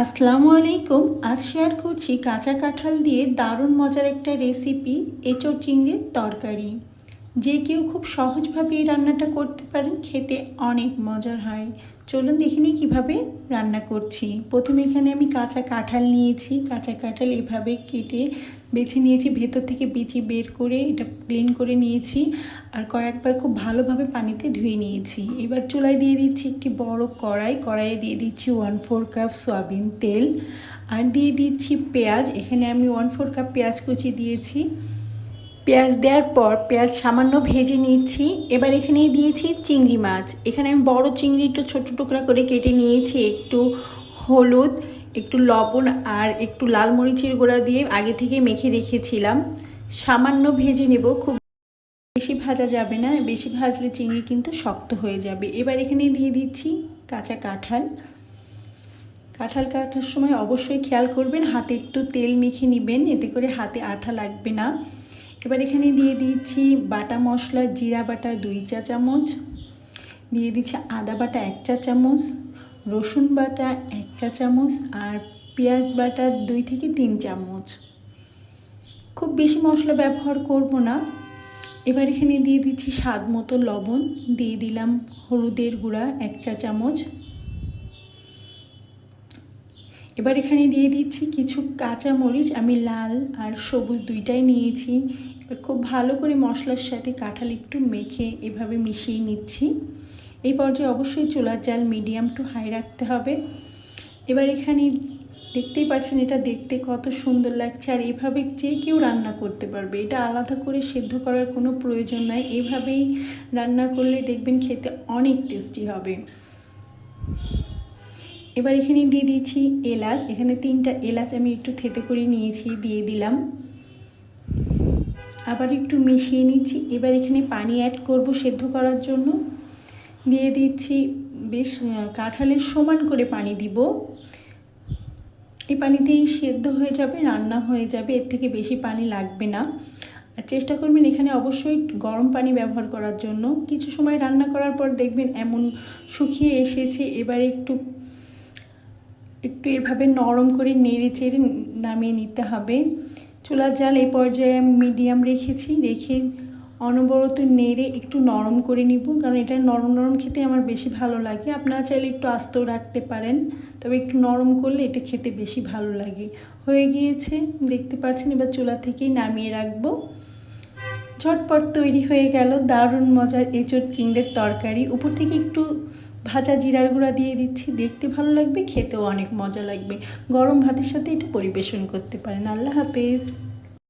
আসসালামু আলাইকুম। আজ শেয়ার করছি কাঁচা কাঁঠাল দিয়ে দারুণ মজার একটা রেসিপি এঁচড় চিংড়ির তরকারি। যে কেউ খুব সহজভাবে এই রান্নাটা করতে পারেন, খেতে অনেক মজার হয়। চলুন দেখে নিই কীভাবে রান্না করছি। প্রথমে এখানে আমি কাঁচা কাঁঠাল নিয়েছি। কাঁচা কাঁঠাল এভাবে কেটে বেছে নিয়েছি, ভেতর থেকে বিচি বের করে এটা ক্লিন করে নিয়েছি আর কয়েকবার খুব ভালোভাবে পানিতে ধুয়ে নিয়েছি। এবার চুলায় দিয়ে দিচ্ছি একটি বড় কড়াই। কড়াইয়ে দিয়ে দিচ্ছি ওয়ান ফোর কাপ সয়াবিন তেল আর দিয়ে দিচ্ছি পেঁয়াজ। এখানে আমি ওয়ান ফোর কাপ পেঁয়াজ কুচি দিয়েছি। পেঁয়াজ দেওয়ার পর পেঁয়াজ সামান্য ভেজে নিচ্ছি এবার এখানে দিয়েছি চিংড়ি মাছ। এখানে আমি বড়ো চিংড়ি একটু ছোটো টুকরা করে কেটে নিয়েছি। একটু হলুদ, একটু লবণ আর একটু লাল মরিচের গুঁড়া দিয়ে আগে থেকে মেখে রেখেছিলাম। সামান্য ভেজে নেব। খুব বেশি ভাজা যাবে না। বেশি ভাজলে চিংড়ি কিন্তু শক্ত হয়ে যাবে। এবার এখানে দিয়ে দিচ্ছি কাঁচা কাঁঠাল। কাঁঠাল কাটার সময় অবশ্যই খেয়াল করবেন, হাতে একটু তেল মেখে নেবেন। এতে করে হাতে আঠা লাগবে না। এবার এখানে দিয়ে দিচ্ছি বাটা মশলা, জিরা বাটা দুই চা চামচ, দিয়ে দিচ্ছি আদা বাটা এক চা চামচ, রসুন বাটা এক চা চামচ আর পেঁয়াজ বাটা দুই থেকে তিন চামচ। খুব বেশি মশলা ব্যবহার করব না। এবার এখানে দিয়ে দিচ্ছি স্বাদ মতো লবণ, দিয়ে দিলাম হলুদের গুঁড়া এক চা চামচ। এবার এখানে দিয়ে দিচ্ছি কিছু কাঁচা মরিচ আমি লাল আর সবুজ দুইটাই নিয়েছি। এবার খুব ভালো করে মশলার সাথে কাঁঠাল একটু মেখে এভাবে মিশিয়ে নিচ্ছি। এই পর্যায়ে অবশ্যই চুলার জাল মিডিয়াম টু হাই রাখতে হবে। এবার এখানে দেখতেই পাচ্ছেন এটা দেখতে কত সুন্দর লাগছে। আর এভাবে যে কেউ রান্না করতে পারবে, এটা আলাদা করে সেদ্ধ করার কোনো প্রয়োজন নাই। এভাবেই রান্না করলে দেখবেন খেতে অনেক টেস্টি হবে। এবার এখানে দিয়ে দিয়েছি এলাচ। এখানে তিনটা এলাচ আমি একটু থেতে করে নিয়েছি, দিয়ে দিলাম। আবার একটু মিশিয়ে নিচ্ছি। এবার এখানে পানি অ্যাড করব সেদ্ধ করার জন্য। দিয়ে দিচ্ছি বেশ কাঁঠালের সমান করে পানি দিব। এই পানিতেই সেদ্ধ হয়ে যাবে, রান্না হয়ে যাবে, এর থেকে বেশি পানি লাগবে না। আর চেষ্টা করবেন এখানে অবশ্যই গরম পানি ব্যবহার করার জন্য। কিছু সময় রান্না করার পর দেখবেন এমন শুকিয়ে এসেছে। এবার একটু একটু এভাবে নরম করে নেড়ে চেড়ে নামিয়ে নিতে হবে। চুলার জাল এই পর্যায়ে আমি মিডিয়াম রেখেছি। রেখে অনবরত নেড়ে একটু নরম করে নিব। কারণ এটা নরম নরম খেতে আমার বেশি ভালো লাগে। আপনারা চাইলে একটু আস্তেও রাখতে পারেন। তবে একটু নরম করলে এটা খেতে বেশি ভালো লাগে। হয়ে গিয়েছে। দেখতে পাচ্ছেন এবার চুলা থেকেই নামিয়ে রাখব। ঝটপট তৈরি হয়ে গেল দারুণ মজার এঁচড় চিংড়ের তরকারি। উপর থেকে একটু ভাজা জিরার গুঁড়া দিয়ে দিচ্ছি, দেখতে ভালো লাগবে, খেতেও অনেক মজা লাগবে। গরম ভাতের সাথে এটা পরিবেশন করতে পারেন। আল্লাহ হাফেজ।